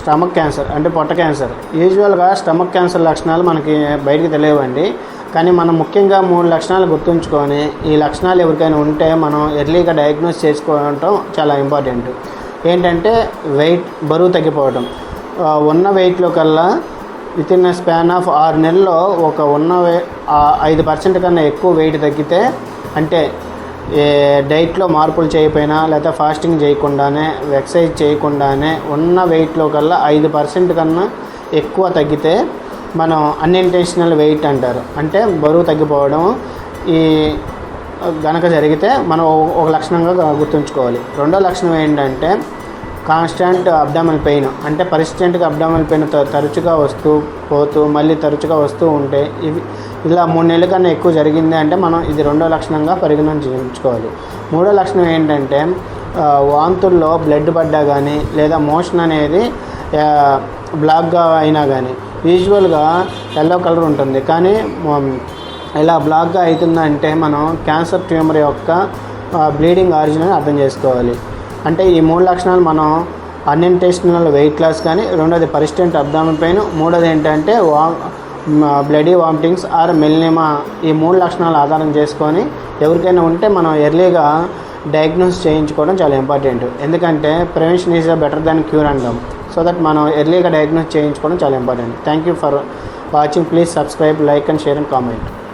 Stomach cancer అంటే పొట్ట cancer. యూజువల్గా స్టమక్ క్యాన్సర్ లక్షణాలు మనకి బయటికి తెలియవండి. కానీ మనం ముఖ్యంగా మూడు లక్షణాలు గుర్తుంచుకొని ఈ లక్షణాలు ఎవరికైనా ఉంటే మనం ఎర్లీగా డయాగ్నోస్ చేసుకోవడం చాలా ఇంపార్టెంట్. ఏంటంటే వెయిట్ బరువు తగ్గిపోవడం ఉన్న వెయిట్లో కల్లా విత్ ఇన్ స్పాన్ ఆఫ్ ఆరు నెలల్లో ఒక ఉన్న ఐదు పర్సెంట్ కన్నా ఎక్కువ వెయిట్ తగ్గితే అంటే డైట్లో మార్పులు చేయకపోయినా లేదా ఫాస్టింగ్ చేయకుండానే ఎక్సర్సైజ్ చేయకుండానే ఉన్న వెయిట్లో కల్లా ఐదు పర్సెంట్ కన్నా ఎక్కువ తగ్గితే మనం అన్ఇంటెన్షనల్ వెయిట్ అంటారు. అంటే బరువు తగ్గిపోవడం ఈ గనక జరిగితే మనం ఒక- ఒక లక్షణంగా గుర్తుంచుకోవాలి. రెండో లక్షణం ఏంటంటే కాన్స్టాంట్ అబ్డామల్ పెయిన్. అంటే పర్సిస్టెంట్గా అబ్డామల్ పెయిన్ తరచుగా వస్తూ పోతూ మళ్ళీ తరచుగా వస్తూ ఉంటే ఇవి ఇలా మూడు నెలల కన్నా ఎక్కువ జరిగింది అంటే మనం ఇది రెండో లక్షణంగా పరిగణించుకోవాలి మూడో లక్షణం ఏంటంటే వాంతుల్లో బ్లడ్ పడ్డా కానీ లేదా మోషన్ అనేది బ్లాక్గా అయినా కానీ యూజువల్గా ఎల్లో కలర్ ఉంటుంది. కానీ ఇలా బ్లాక్గా అవుతుందంటే మనం క్యాన్సర్ ట్యూమర్ యొక్క బ్లీడింగ్ ఆరిజిన్ అని అర్థం చేసుకోవాలి. అంటే ఈ మూడు లక్షణాలు మనం అన్ఇంటెస్టినల్ వెయిట్ లాస్ కానీ రెండోది పరిస్టెంట్ అబ్డామిన్ పెయిన్ మూడోది ఏంటంటే వా బ్లడీ వామిటింగ్స్ ఆర్ మెల్నిమా ఈ మూడు లక్షణాలు ఆధారం చేసుకొని ఎవరికైనా ఉంటే మనం ఎర్లీగా డయాగ్నోస్ చేయించుకోవడం చాలా ఇంపార్టెంట్. ఎందుకంటే prevention is better than cure అంటాం. సో దట్ మనం ఎర్లీగా డయాగ్నోస్ చేయించుకోవడం చాలా important. Thank you for watching. Please subscribe like and share and comment.